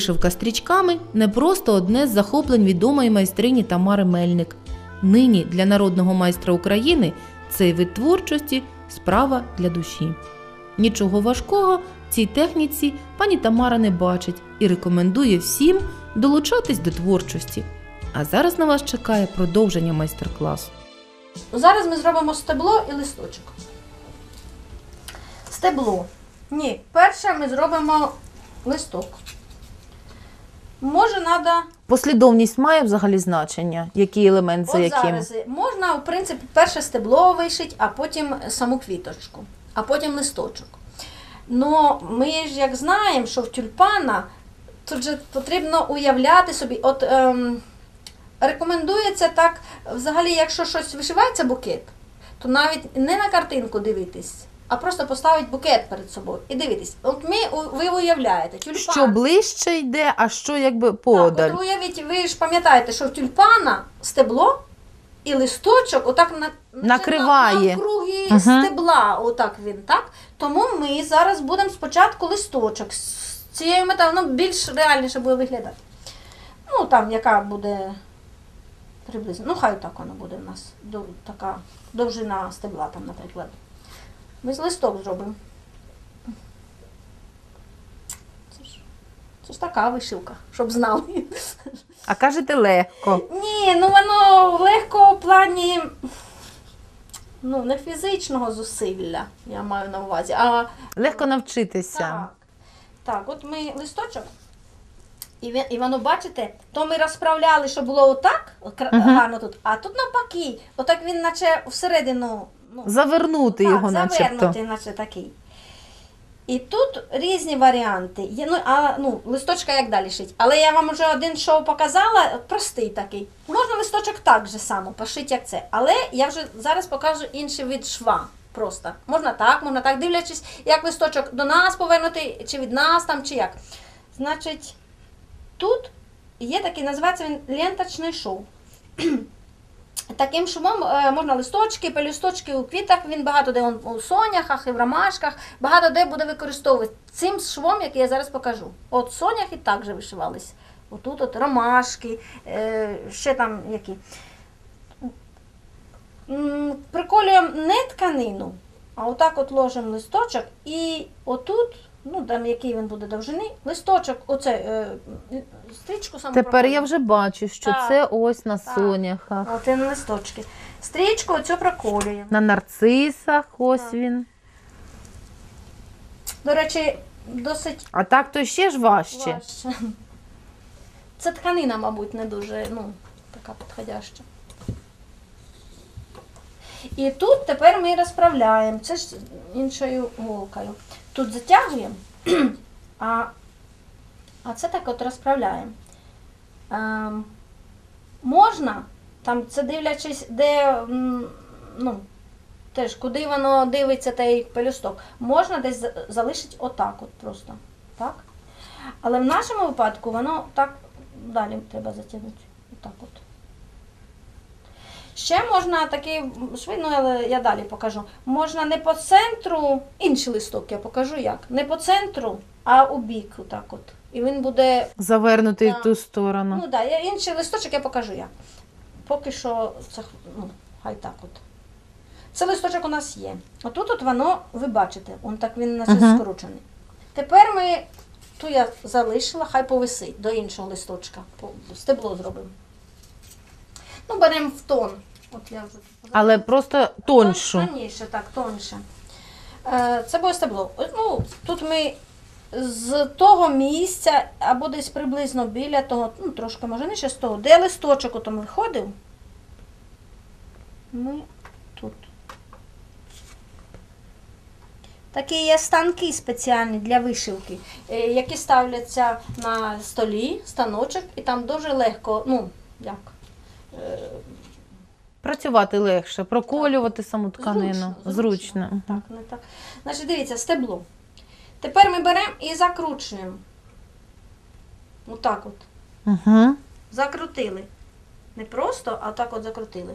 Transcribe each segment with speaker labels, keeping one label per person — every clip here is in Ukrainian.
Speaker 1: Вишивка стрічками не просто одне з захоплень відомої майстрині Тамари Мельник. Нині для народного майстра України цей вид творчості справа для душі. Нічого важкого в цій техніці пані Тамара не бачить і рекомендує всім долучатись до творчості. А зараз на вас чекає продовження майстер-класу.
Speaker 2: Зараз ми зробимо стебло і листочок. Стебло. Ні, перше ми зробимо листок. Може, треба.
Speaker 1: Послідовність має взагалі значення, який елемент за яким.
Speaker 2: зараз можна, в принципі, перше стебло вишити, а потім саму квіточку, а потім листочок. Ну, ми ж як знаємо, що в тюльпана тут же потрібно уявляти собі. От ем, рекомендується так, взагалі, якщо щось вишивається букет, то навіть не на картинку дивитись, а просто поставити букет перед собою і дивитись. От ми, ви уявляєте, тюльпан.
Speaker 1: Що ближче йде, а що якби подаль.
Speaker 2: Так, от уявіть, ви ж пам'ятаєте, що в тюльпана стебло і листочок отак на,
Speaker 1: Накриває.
Speaker 2: навкруги
Speaker 1: Мгм.
Speaker 2: стебла, отак він, так? Тому ми зараз будемо спочатку листочок з цією металом, ну, більш реальніше буде виглядати. Ну, там, яка буде приблизно. Ну, хай так воно буде у нас. Така довжина стебла, там, наприклад. Ми з листок зробимо. Це ж, це ж така вишивка, щоб знали.
Speaker 1: А кажете легко.
Speaker 2: Ні, ну воно легко в плані ну, не фізичного зусилля, я маю на увазі, а
Speaker 1: Легко навчитися.
Speaker 2: так. Так, от ми листочок, і, і воно, бачите, то ми розправляли, що було отак, от кра-
Speaker 1: Мгм.
Speaker 2: гарно тут, а тут навпаки, отак він наче всередину. Ну,
Speaker 1: Завернути
Speaker 2: так,
Speaker 1: його, начебто.
Speaker 2: завернутий, наче такий. І тут різні варіанти. Є, ну, а, ну, листочка як далі шить. Але я вам вже один шоу показала, простий такий. Можна листочок так же само пошити, як це. Але я вже зараз покажу інший від шва. Просто. Можна так, можна так, дивлячись, як листочок до нас повернутий, чи від нас там, чи як. Значить, тут є такий, називається він ленточний шов. Таким шумом е, можна листочки, пелюсточки у квітах, він багато де у соняхах і в ромашках, багато де буде використовувати цим швом, який я зараз покажу. От соняхи також вишивались. Отут от ромашки, е, ще там які. Приколюємо не тканину, а отак от ложимо листочок і отут, ну там який він буде довжини, листочок, оце е, стрічку саму
Speaker 1: Тепер я вже бачу, що
Speaker 2: Так.
Speaker 1: це ось на
Speaker 2: Так.
Speaker 1: соняхах.
Speaker 2: От і на листочки. Стрічку оцю проколюємо.
Speaker 1: На нарцисах ось він.
Speaker 2: До речі, досить
Speaker 1: А так то ще ж важче.
Speaker 2: важче. Це тканина, мабуть, не дуже ну, така підходяща. І тут тепер ми розправляємо. Це ж іншою голкою. Тут затягуємо, а, а це так от розправляємо. Ем, можна, там це дивлячись, де, ну, теж куди воно дивиться той пелюсток, можна десь залишити отак от просто. Так? Але в нашому випадку воно так далі треба затягнути. Отак от. Ще можна такий швидно, але я далі покажу. Можна не по центру, інший листок я покажу як. Не по центру, а у бік. Отак от. І він буде.
Speaker 1: Завернутий в ту сторону.
Speaker 2: Ну так, да, інший листочок я покажу як. Поки що це ну, хай так от. Це листочок у нас є. Отут от воно, ви бачите, он так він наче
Speaker 1: Мгм.
Speaker 2: скручений. Тепер ми ту я залишила, хай повисить до іншого листочка. Стебло зробимо. Ну, беремо в тон. От я вже тут
Speaker 1: Але просто тоншу.
Speaker 2: Тонніше, так, тонше. Е, Це буде стебло. Ну, тут ми з того місця, або десь приблизно біля того, ну трошки може не ще з того, де листочок отом виходив, ми тут. Такі є станки спеціальні для вишивки, е, які ставляться на столі, станочок, і там дуже легко, ну, як, е,
Speaker 1: Працювати легше, проколювати саму тканину.
Speaker 2: Зручно,
Speaker 1: Зручно.
Speaker 2: зручно. Так, не так. Значить, дивіться, стебло. Тепер ми беремо і закручуємо. Отак от.
Speaker 1: Угу.
Speaker 2: Закрутили. Не просто, а так от закрутили.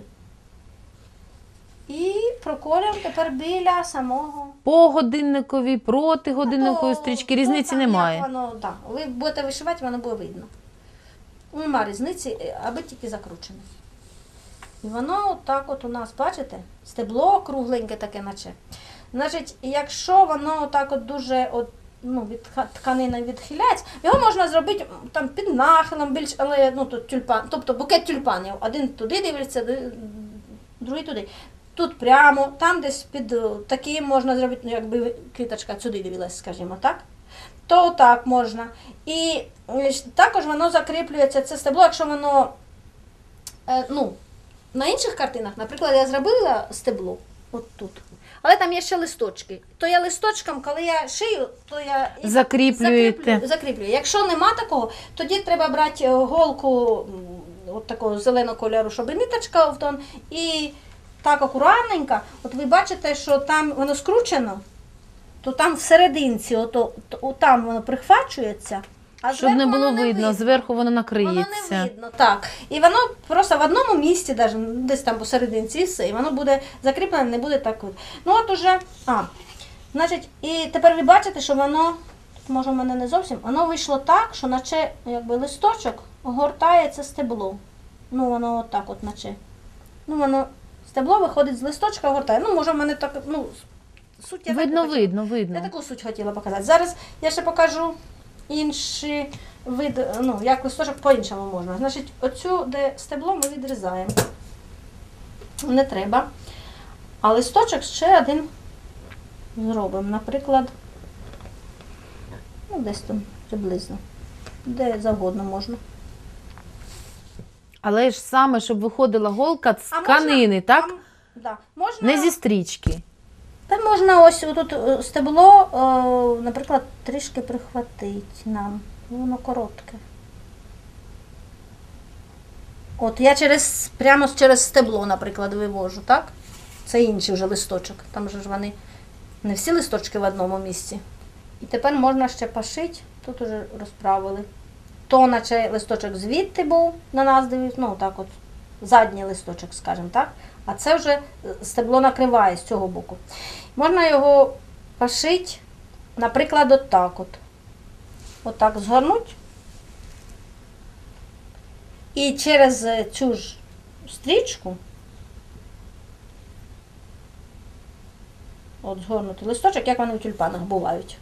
Speaker 2: І проколюємо тепер біля самого.
Speaker 1: По годинниковій, проти годинникової
Speaker 2: Ну,
Speaker 1: стрічки різниці
Speaker 2: там,
Speaker 1: немає.
Speaker 2: Як воно, да. Ви будете вишивати, воно буде видно. Нема різниці, е, аби тільки закручене. І воно отак от у нас, бачите, стебло кругленьке таке наче. Значить, якщо воно отак от дуже от, ну, від тканини відхиляється, його можна зробити там під нахилом більш, але ну, тут тюльпан, тобто букет тюльпанів. Один туди дивиться, другий туди. Тут прямо, там десь під е, таким можна зробити, ну якби квіточка сюди дивилась, скажімо так. То так можна. І е, також воно закріплюється, це стебло, якщо воно. Е, ну, на інших картинах, наприклад, я зробила стебло от тут. Але там є ще листочки. То я листочком, коли я шию, то я
Speaker 1: Закріплюєте.
Speaker 2: закріплюю, закріплюю. Якщо нема такого, тоді треба брати е, голку от такого зеленого кольору, щоб і ниточка в тон. І так акуратненько, от ви бачите, що там воно скручено, то там всерединці, ото, то, там воно прихвачується. А
Speaker 1: Щоб не було
Speaker 2: воно
Speaker 1: видно, зверху воно
Speaker 2: Воно не видно, так. І воно просто в одному місці, даже, десь там посерединці, і все, і воно буде закріплене, не буде так. Ну от уже, а, значить, і тепер ви бачите, що воно, може в мене не зовсім, воно вийшло так, що наче якби листочок огортається стебло. Ну, воно отак от наче. Ну, воно, стебло виходить з листочка, огортає. Ну, може в мене так, ну, суть я
Speaker 1: Видно,
Speaker 2: таку
Speaker 1: видно,
Speaker 2: я таку суть хотіла показати. Зараз я ще покажу інший вид, ну, як листочок по-іншому можна. Значить, оцю, де стебло, ми відрізаємо. Не треба. А листочок ще один зробимо. Наприклад, ну, десь там приблизно. Де завгодно можна.
Speaker 1: Але ж саме, щоб виходила голка з тканини,
Speaker 2: можна-
Speaker 1: так?
Speaker 2: Там, да, можна,
Speaker 1: Не зі стрічки.
Speaker 2: Та можна ось тут е, стебло, е, наприклад, трішки прихватити нам. Воно коротке. От я через, прямо через стебло, наприклад, вивожу, так? Це інший вже листочок. Там же ж вони не всі листочки в одному місці. І тепер можна ще пошити, тут уже розправили. То, наче листочок звідти був, на нас дивився, ну так от, задній листочок, скажімо так. А це вже е, стебло накриває з цього боку. Можна його пошити, наприклад, отак от. Отак згорнуть. І через е, цю ж стрічку, от згорнутий листочок, як вони в тюльпанах бувають.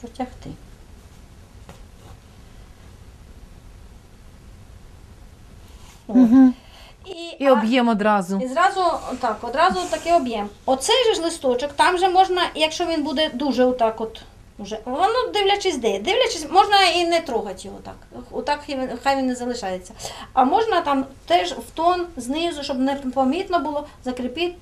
Speaker 2: Протягти. От.
Speaker 1: Угу.
Speaker 2: І,
Speaker 1: І
Speaker 2: а-
Speaker 1: об'єм одразу.
Speaker 2: і зразу так, одразу такий об'єм. Оцей же ж листочок, там же можна, якщо він буде дуже отак от. Уже, воно дивлячись де. Дивлячись, можна і не трогати його так. Отак хай він, хай він не залишається. А можна там теж в тон знизу, щоб не помітно було, закріпити.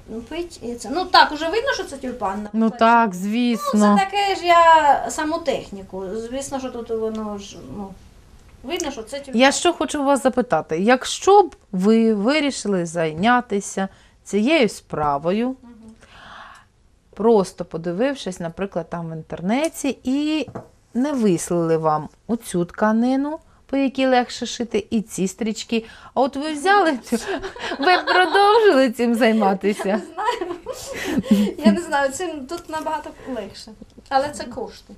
Speaker 2: І це. Ну так, уже видно, що це тюльпан.
Speaker 1: Ну так,
Speaker 2: Ну,
Speaker 1: звісно.
Speaker 2: це таке ж я саму техніку. Звісно, що тут воно ж ну, видно, що це тюльпан.
Speaker 1: Я що хочу вас запитати: якщо б ви вирішили зайнятися цією справою,
Speaker 2: Мгм.
Speaker 1: просто подивившись, наприклад, там в інтернеті, і не вислали вам оцю тканину, по якій легше шити, і ці стрічки. А от ви взяли цю, ви продовжили цим займатися.
Speaker 2: Не знаю. Я не знаю, цим тут набагато легше. Але це кошти.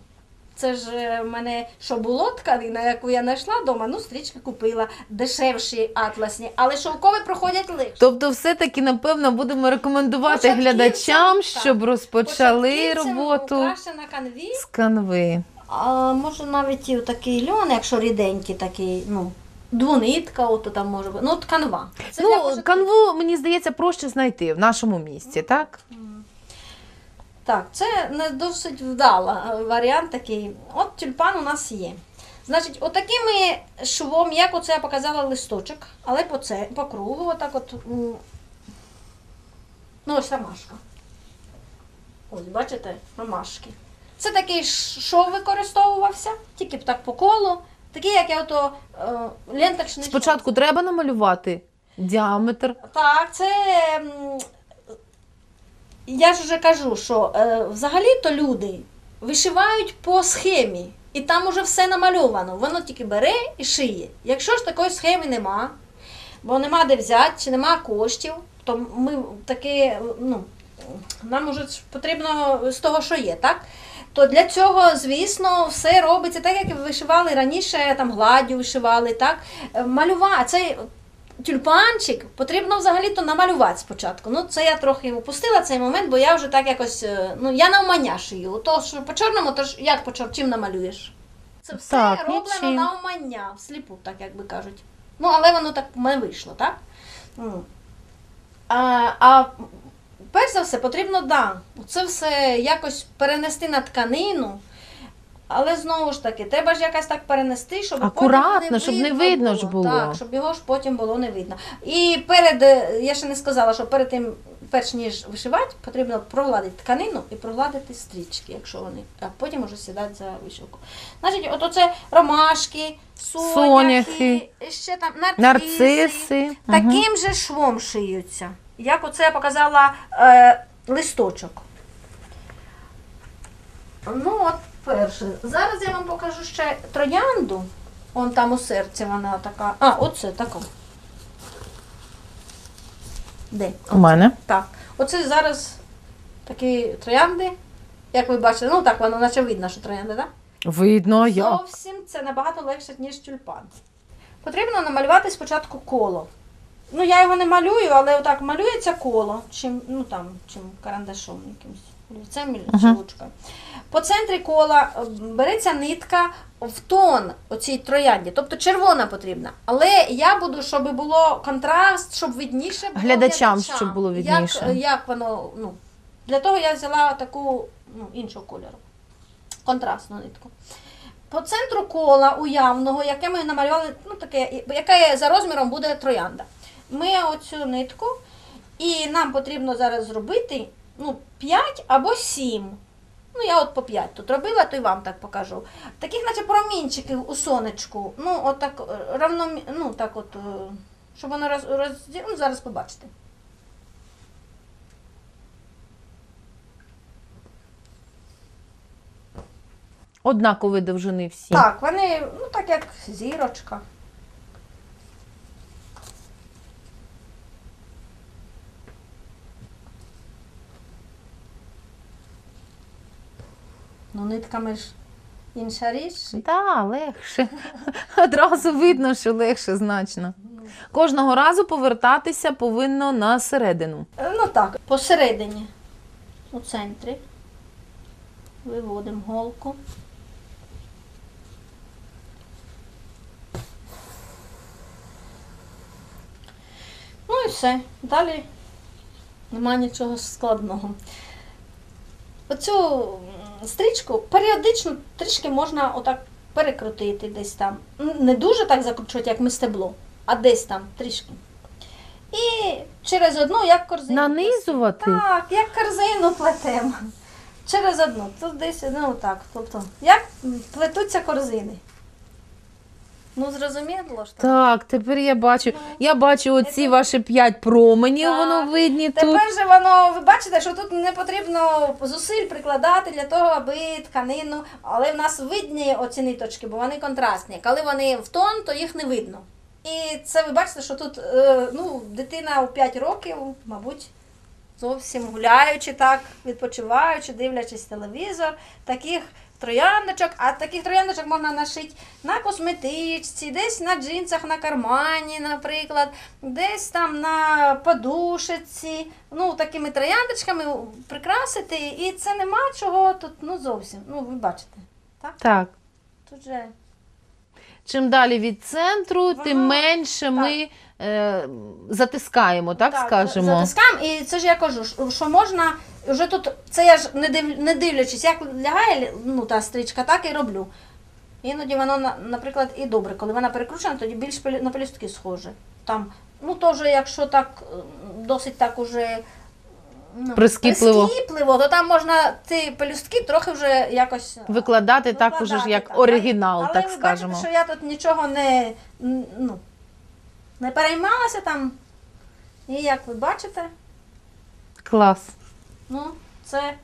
Speaker 2: Це ж е, в мене що було тканина, яку я знайшла вдома, ну стрічки купила, дешевші атласні, але шовкові проходять легше.
Speaker 1: Тобто, все-таки, напевно, будемо рекомендувати глядачам,
Speaker 2: так.
Speaker 1: щоб розпочали роботу
Speaker 2: Краще на канві.
Speaker 1: з канви.
Speaker 2: А може навіть і такий льон, якщо ріденький такий, ну, двонитка, от там може бути. Ну, от канва. Це
Speaker 1: Ну, канву, мені здається, проще знайти в нашому місті, так?
Speaker 2: Так, це не досить вдала варіант такий. От тюльпан у нас є. Значить, отакими швом, як оце я показала листочок, але по, це, по кругу, отак от. Ну, ось ромашка. Ось, бачите, ромашки. Це такий шов використовувався, тільки б так по колу. Такий, як я ото е, ленточний. шов.
Speaker 1: Спочатку треба намалювати діаметр.
Speaker 2: Так, це. Я ж вже кажу, що е, взагалі-то люди вишивають по схемі, і там уже все намальовано. Воно тільки бере і шиє. Якщо ж такої схеми нема, бо нема де взяти, чи нема коштів, то ми таки, ну, нам уже потрібно з того, що є, так? То для цього, звісно, все робиться так, як вишивали раніше, там гладдю вишивали, так? Малювати. Цей тюльпанчик потрібно взагалі-то намалювати спочатку. Ну, це я трохи упустила цей момент, бо я вже так якось. е, Ну, я навмання шию. То, що по чорному, то ж як по чор... чим намалюєш? Це все
Speaker 1: Так,
Speaker 2: роблено
Speaker 1: нічим.
Speaker 2: навмання, всліпу, так як би кажуть. Ну, але воно так в мене вийшло, так? Ну. А, а перш за все, потрібно, да, це все якось перенести на тканину. Але знову ж таки, треба ж якось так перенести, щоб
Speaker 1: Акуратно,
Speaker 2: потім
Speaker 1: щоб не видно ж було.
Speaker 2: Так, щоб його ж потім було не видно. І перед, е, я ще не сказала, що перед тим, перш ніж вишивати, потрібно прогладити тканину і прогладити стрічки, якщо вони, а потім уже сідати за вишивку. Значить, от оце ромашки, соняхи, ще там нарциси.
Speaker 1: Нарциси.
Speaker 2: Таким же швом шиються. Як оце я показала е, листочок. Ну, от перше. Зараз я вам покажу ще троянду. Вон там у серці вона така. А, оце така. Де?
Speaker 1: У мене.
Speaker 2: Так. Оце зараз такі троянди. Як ви бачите, ну так воно наче видно, що троянди, так?
Speaker 1: Видно, як.
Speaker 2: Зовсім це набагато легше, ніж тюльпан. Потрібно намалювати спочатку коло. Ну, я його не малюю, але отак малюється коло, чим, ну, там, чим карандашом якимось. Олівцем чи ручкою. По центрі кола е, береться нитка в тон оцій троянді, тобто червона потрібна. Але я буду, щоб було контраст, щоб видніше було
Speaker 1: Глядачам, щоб було видніше.
Speaker 2: Як, як воно, ну, для того я взяла таку ну, іншого кольору. Контрастну нитку. По центру кола уявного, яке ми намалювали, ну таке, яке за розміром буде троянда. Ми оцю нитку, і нам потрібно зараз зробити ну, 5 або 7. Ну, я от по 5 тут робила, то й вам так покажу. Таких, наче промінчиків у сонечку. Ну, от так е, равно, ну, так от, е, щоб воно роз, роз, ну, зараз побачите.
Speaker 1: Однакової довжини всі.
Speaker 2: Так, вони, ну так як зірочка. Ну, нитками ж інша річ.
Speaker 1: Так, легше. Одразу видно, що легше значно. Кожного разу повертатися повинно на середину.
Speaker 2: Е, Ну так, посередині, у центрі. Виводимо голку. Ну і все. Далі нема нічого складного. Оцю стрічку періодично трішки можна отак перекрутити десь там. Не дуже так закручувати, як ми стебло, а десь там трішки. І через одну, як корзину.
Speaker 1: Нанизувати?
Speaker 2: Так, як корзину плетемо. Через одну. Тут десь, ну так. Тобто, як плетуться корзини. Ну, зрозуміло ж? так?
Speaker 1: Тепер я бачу.
Speaker 2: Ну.
Speaker 1: Я бачу оці
Speaker 2: Це-
Speaker 1: ваші п'ять променів,
Speaker 2: Так.
Speaker 1: воно видні тут.
Speaker 2: Тепер же воно, ви бачите, що тут не потрібно зусиль прикладати для того, аби тканину, але в нас видні оці ниточки, бо вони контрастні. Коли вони в тон, то їх не видно. І це ви бачите, що тут е, ну, дитина у 5 років, мабуть, зовсім гуляючи так, відпочиваючи, дивлячись телевізор, таких трояндочок, а таких трояндочок можна нашити на косметичці, десь на джинсах, на кармані, наприклад, десь там на подушечці. Ну, такими трояндочками прикрасити. І це нема чого тут, ну зовсім. Ну, ви бачите. Так?
Speaker 1: Так.
Speaker 2: Тут же.
Speaker 1: Чим далі від центру, тим
Speaker 2: Воно-
Speaker 1: менше ми е, затискаємо, так, скажемо.
Speaker 2: Затискаємо, і це ж я кажу, що- що можна. Вже тут, це я ж не, див, не дивлячись, як лягає ну, та стрічка, так і роблю. Іноді воно, на- наприклад, і добре, коли вона перекручена, тоді більш пелю- на пелюстки схоже. Там, ну то вже, якщо так досить так уже ну,
Speaker 1: Прискіпливо.
Speaker 2: прискіпливо, то там можна ці пелюстки трохи вже якось
Speaker 1: Викладати так уже ж як оригінал,
Speaker 2: Але
Speaker 1: так
Speaker 2: ви
Speaker 1: скажемо.
Speaker 2: Бачите, що я тут нічого не, ну, не переймалася там. І як ви бачите,
Speaker 1: Клас.
Speaker 2: ну, це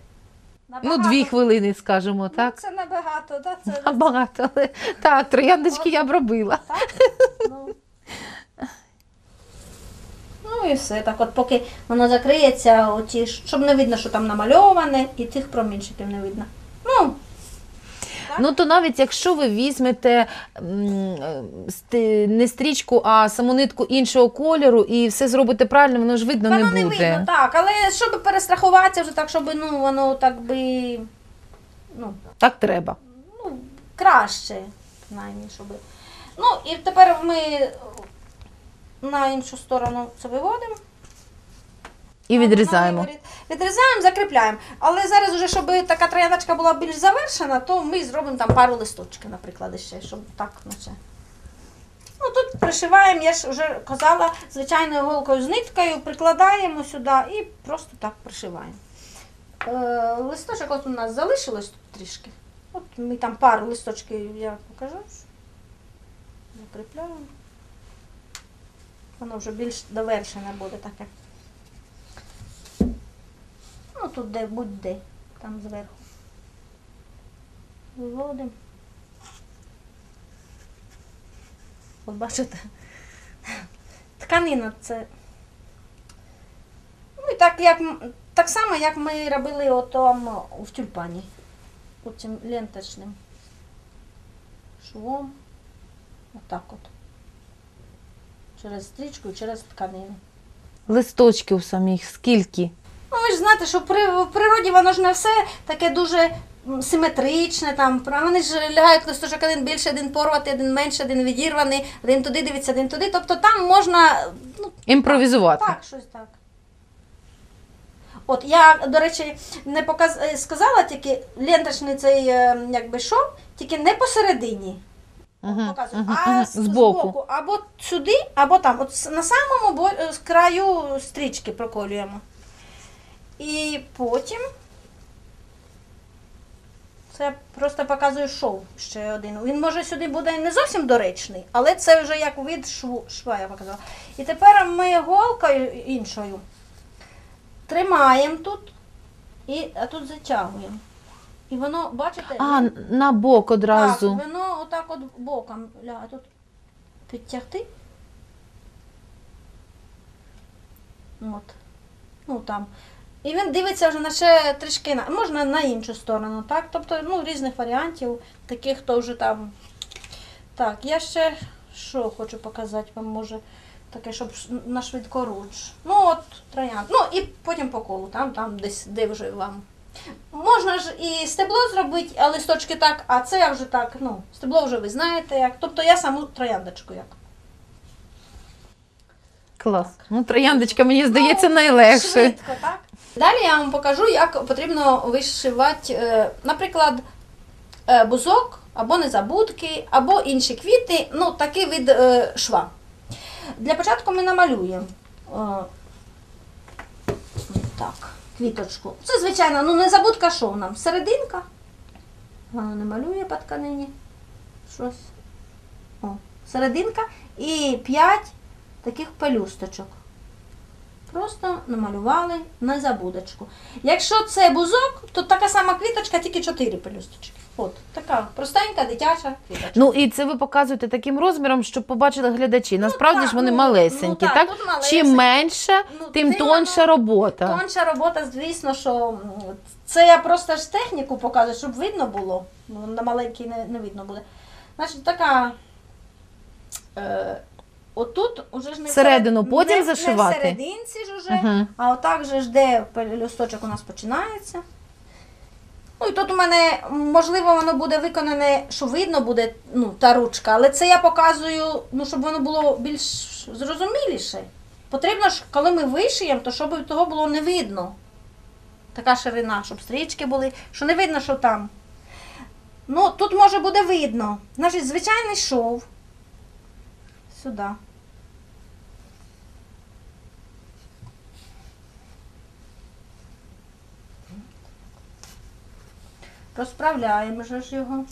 Speaker 1: Ну, дві хвилини, скажемо,
Speaker 2: Ну,
Speaker 1: так?
Speaker 2: Це набагато, да, це
Speaker 1: Набагато, але так, трояндочки я б робила.
Speaker 2: так. Ну. і все. Так от поки воно закриється, оті, щоб не видно, що там намальоване, і тих промінчиків не видно. Ну,
Speaker 1: Ну то навіть якщо ви візьмете м, не стрічку, а саму нитку іншого кольору і все зробите правильно, воно ж видно
Speaker 2: воно
Speaker 1: не
Speaker 2: не
Speaker 1: буде.
Speaker 2: видно, так, але щоб перестрахуватися вже так, щоб ну, воно так би ну,
Speaker 1: Так треба.
Speaker 2: ну, краще, принаймні, щоб. Ну, і тепер ми на іншу сторону це виводимо.
Speaker 1: І відрізаємо.
Speaker 2: Відрізаємо, закріпляємо. Але зараз, вже, щоб така трояндочка була більш завершена, то ми зробимо там пару листочків, наприклад, ще, щоб так, наче. Ну, тут пришиваємо, я ж вже казала, звичайною голкою з ниткою, прикладаємо сюди і просто так пришиваємо. Е, листочок от у нас залишилось тут трішки. От ми там пару листочків я покажу. Закріпляємо. Воно вже більш довершене буде таке. Ну, тут де будь-де, там зверху. Виводимо. От бачите, тканина це. Ну і так, як, так само, як ми робили отом в тюльпані. Оцим ленточним швом. Отак от. Через стрічку і через тканину.
Speaker 1: Листочків самих скільки?
Speaker 2: Ну, ви ж знаєте, що при, в природі воно ж не все таке дуже симетричне. Там, вони ж лягають листочок один більше, один порвати, один менше, один відірваний, один туди дивиться, один туди. Тобто там можна ну,
Speaker 1: Імпровізувати.
Speaker 2: так, щось так. От я, до речі, не показ... е, сказала тільки ленточний цей е, якби шов, тільки не посередині. Показую, а з-
Speaker 1: Збоку.
Speaker 2: Або сюди, або там. От на самому бо... е, з краю стрічки проколюємо. І потім. Це просто показую шов ще один. Він може сюди буде не зовсім доречний, але це вже як від шву, шва я показала. І тепер ми голкою іншою тримаємо тут, і, а тут затягуємо. І воно, бачите,
Speaker 1: А, на бок одразу.
Speaker 2: так, воно отак от боком лягає. Тут підтягти. От. Ну там. І він дивиться вже на ще трішки на. Можна на іншу сторону, так? Тобто, ну, різних варіантів, таких, хто вже там. Так, я ще що хочу показати вам, може, таке, щоб на швидкоруч. Ну, от троянд. Ну, і потім по колу, там, там десь, де вже вам Можна ж і стебло зробити, а листочки так, а це я вже так, ну, стебло вже ви знаєте як. Тобто я саму трояндочку як.
Speaker 1: Клас. Ну, трояндочка, мені здається,
Speaker 2: Ну,
Speaker 1: найлегше.
Speaker 2: Швидко, так? Далі я вам покажу, як потрібно вишивати, е, наприклад, е, бузок, або незабудки, або інші квіти, ну, такий вид е, шва. Для початку ми намалюємо. е, Так, квіточку. Це, звичайно, ну незабудка що нам? Серединка. Вона не малює по тканині. Щось. О, серединка і 5 таких пелюсточок. Просто намалювали на забудочку. Якщо це бузок, то така сама квіточка, тільки 4 пелюсточки. От, така простенька дитяча квіточка.
Speaker 1: Ну і це ви показуєте таким розміром, щоб побачили глядачі. Насправді
Speaker 2: так,
Speaker 1: ж вони
Speaker 2: ну,
Speaker 1: малесенькі,
Speaker 2: ну, так,
Speaker 1: так?
Speaker 2: тут малесенькі.
Speaker 1: Чим менше,
Speaker 2: Ну,
Speaker 1: тим тонша робота.
Speaker 2: Тонша робота, звісно, що це я просто ж техніку показую, щоб видно було. Ну, на маленькій не, не видно буде. Значить, така. Е, отут уже ж не
Speaker 1: Всередину потім
Speaker 2: не,
Speaker 1: зашивати?
Speaker 2: Не в серединці ж уже,
Speaker 1: Мгм.
Speaker 2: а отак же ж де пелюсточок у нас починається. Ну і тут у мене, можливо, воно буде виконане, що видно буде ну, та ручка, але це я показую, ну, щоб воно було більш зрозуміліше. Потрібно ж, коли ми вишиємо, то щоб того було не видно. Така ширина, щоб стрічки були, що не видно, що там. Ну, тут може буде видно. Значить, звичайний шов. Сюди. Розправляємо же ж його.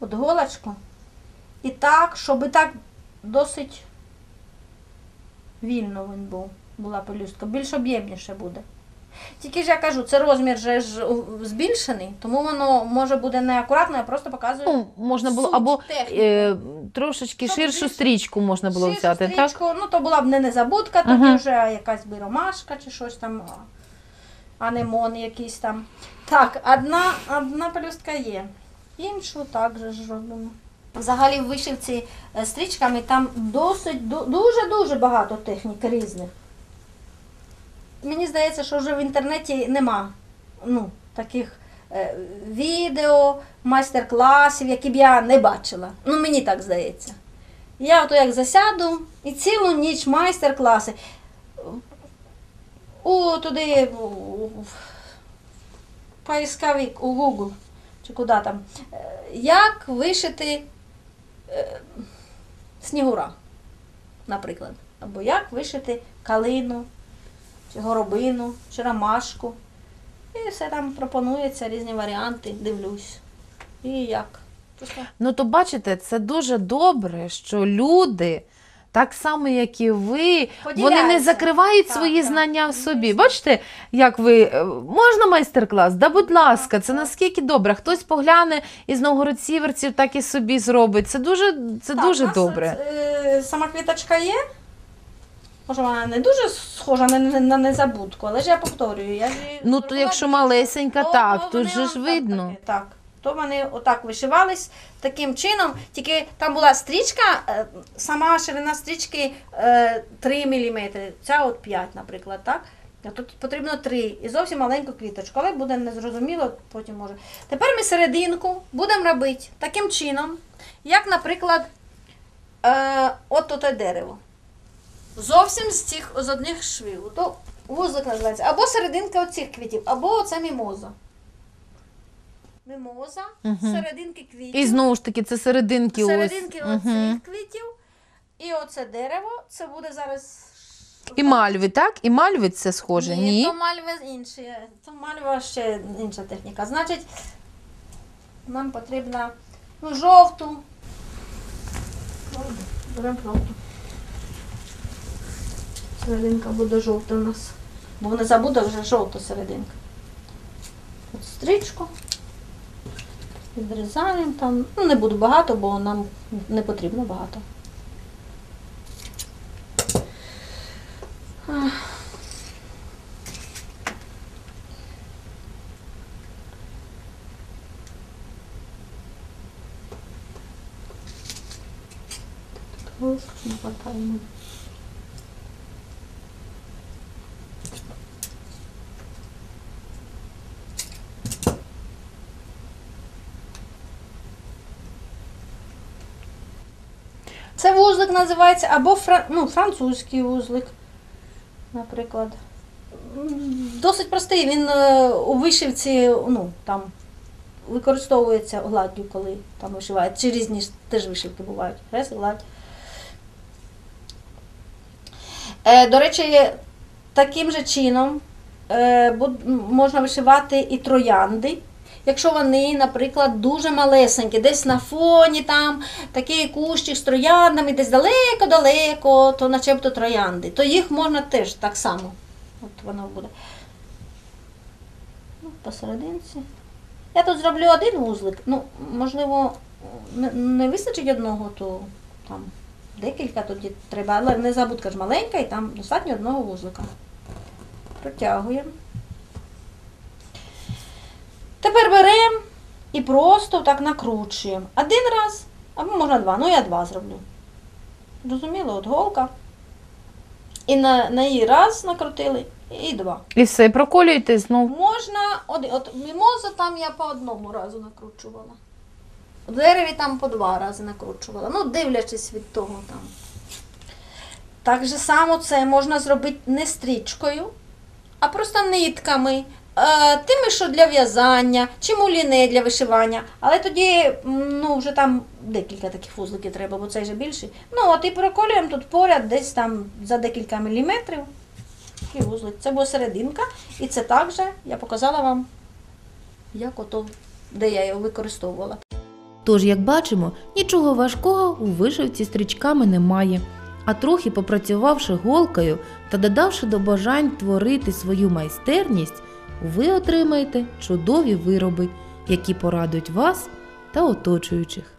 Speaker 2: От голочку. І так, щоб і так досить вільно він був, була пелюстка. Більш об'ємніше буде. Тільки ж я кажу, це розмір же ж збільшений, тому воно може буде неакуратно, я просто показую.
Speaker 1: Ну, можна було
Speaker 2: Суть
Speaker 1: або
Speaker 2: техніки.
Speaker 1: е, трошечки
Speaker 2: Щоб
Speaker 1: ширшу
Speaker 2: більше-
Speaker 1: стрічку можна було
Speaker 2: Ширшу
Speaker 1: взяти, так?
Speaker 2: стрічку, Ну, то була б не незабудка, тоді
Speaker 1: Ага.
Speaker 2: вже якась би ромашка чи щось там, а- анемон якийсь там. Так, одна, одна пелюстка є. Іншу також ж робимо. Взагалі в вишивці е, стрічками там досить ду- дуже-дуже багато технік різних. Мені здається, що вже в інтернеті нема ну, таких е, відео, майстер-класів, які б я не бачила. Ну, мені так здається. Я ото як засяду і цілу ніч майстер-класи. У туди поисковик у Google чи куди там. Е, Як вишити е, снігура, наприклад. Або як вишити калину, чи горобину, чи ромашку. І все там пропонується, різні варіанти, дивлюсь. І як.
Speaker 1: Ну то бачите, це дуже добре, що люди. Так само, як і ви, вони не закривають
Speaker 2: Так,
Speaker 1: свої
Speaker 2: так.
Speaker 1: знання в собі. Бачите, як ви е, можна майстер-клас? Да, будь ласка, це наскільки добре. Хтось погляне із Новгород-Сіверців, так і собі зробить. Це дуже, це
Speaker 2: Так,
Speaker 1: дуже
Speaker 2: нас,
Speaker 1: добре.
Speaker 2: е, Сама квіточка є. Може, вона не дуже схожа на, на, на незабудку, але ж я повторюю. Я ж її
Speaker 1: Ну то
Speaker 2: зробила
Speaker 1: якщо малесенька,
Speaker 2: То-
Speaker 1: так,
Speaker 2: то
Speaker 1: тут
Speaker 2: вони
Speaker 1: же ж
Speaker 2: отак
Speaker 1: видно.
Speaker 2: таки, Так. То вони отак вишивались таким чином, тільки там була стрічка, е, сама ширина стрічки е, 3 мм, ця от 5, наприклад, так? А тут потрібно 3 і зовсім маленьку квіточку, але буде незрозуміло, потім може. Тепер ми серединку будемо робити таким чином, як, наприклад, е, от оте дерево. Зовсім з цих з одних швів. То вузлик називається. Або серединка оцих квітів, або оце мімоза. Мімоза,
Speaker 1: Мгм.
Speaker 2: серединки квітів.
Speaker 1: І знову ж таки, це серединки,
Speaker 2: серединки
Speaker 1: ось.
Speaker 2: оцих
Speaker 1: Мгм.
Speaker 2: квітів. І оце дерево, це буде зараз.
Speaker 1: І мальви, так? І мальви це схоже,
Speaker 2: Ні,
Speaker 1: ні?
Speaker 2: то мальва інші. То мальва ще інша техніка. Значить, нам потрібна ну, жовту. Беремо жовту. Серединка буде жовта у нас. Бо не забуде вже жовта серединка. От стрічку. Відрізаємо там. Ну, не буду багато, бо нам не потрібно багато. Ах. Ось, не хватає мені. Це вузлик називається або фра... ну, французький вузлик, наприклад. Досить простий, він е, у вишивці ну, там, використовується гладдю, коли там вишивають. Чи різні теж вишивки бувають. Хрест, гладь. Е, до речі, таким же чином е, можна вишивати і троянди. Якщо вони, наприклад, дуже малесенькі, десь на фоні там такий кущик з трояндами, десь далеко-далеко, то начебто троянди, то їх можна теж так само. От воно буде. Ну, посерединці. Я тут зроблю один вузлик. Ну, можливо, не, вистачить одного, то там декілька тоді треба, але не забудка ж маленька і там достатньо одного вузлика. Протягуємо. Тепер беремо і просто так накручуємо. Один раз, або можна два. Ну я два зроблю. Зрозуміло, от голка. І на, на її раз накрутили, і два.
Speaker 1: І все, проколюєте знову.
Speaker 2: Можна, один, от мімоза там я по одному разу накручувала. В дереві там по два рази накручувала. Ну, дивлячись від того там. Так же само це можна зробити не стрічкою, а просто нитками. Е, тими, що для в'язання, чи муліне для вишивання. Але тоді ну, вже там декілька таких вузликів треба, бо цей же більший. Ну, от і проколюємо тут поряд, десь там за декілька міліметрів. Такий вузлик. Це була серединка. І це також я показала вам, як ото, де я його використовувала.
Speaker 1: Тож, як бачимо, нічого важкого у вишивці стрічками немає. А трохи попрацювавши голкою та додавши до бажань творити свою майстерність, ви отримаєте чудові вироби, які порадують вас та оточуючих.